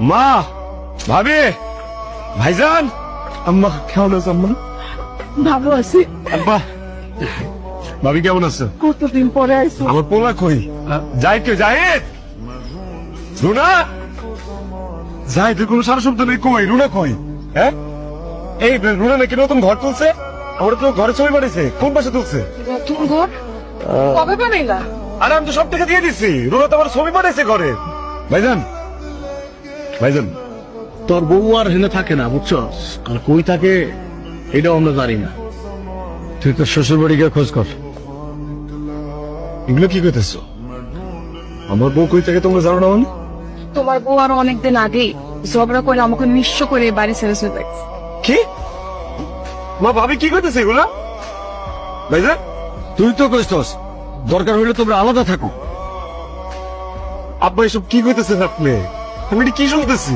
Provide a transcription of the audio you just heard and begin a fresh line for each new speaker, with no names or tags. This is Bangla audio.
মা ভাবি ভাইজান। আম্মা কেমন আছো আম্মা?
ভালো আছি।
আব্বা ভাবি কেমন আছো?
কতদিন পরে আইসো
আমার পোলা কই? যাই কেউ জাহিদ। রুনা? জাহিদের কোনো সারা শব্দ নেই কই? রুনা কই? হ্যাঁ? এই রুনা নাকি নতুন ঘর তুলছে? আমরা তো ঘরে ছবি বাড়িছে কোন পাশে তুলছে?
নতুন ঘর? কবে বানাইলা?
আরে আমি তো সব টাকা দিয়ে দিছি। রুনা তো আমার ছবি পাঠাইছে ঘরে। ভাইজান ভাইজান।
তোর বউ আর হেনে থাকে না বুঝছস আর কই থাকে এটাও আমরা জানি না।
তুই তোর শ্বশুর বাড়ি গিয়ে খোঁজ কর। এগুলো কি করতেছো আমার বউ কই থাকে তোমরা জানো না মানে
তোমার বউ আরও অনেকদিন আগেই ঝগড়া করে আমাকে নিঃস্ব করে বাড়ি ছেড়ে চলে গেছে।
কি? মা ভাবি কি করতেছে এগুলা? ভাইজান?
তুই তো কইছস দরকার হইলে তোমরা আলাদা থাকো।
আব্বা এসব কি করতেছেন আপনি? আমি এটা কি শুনতেছি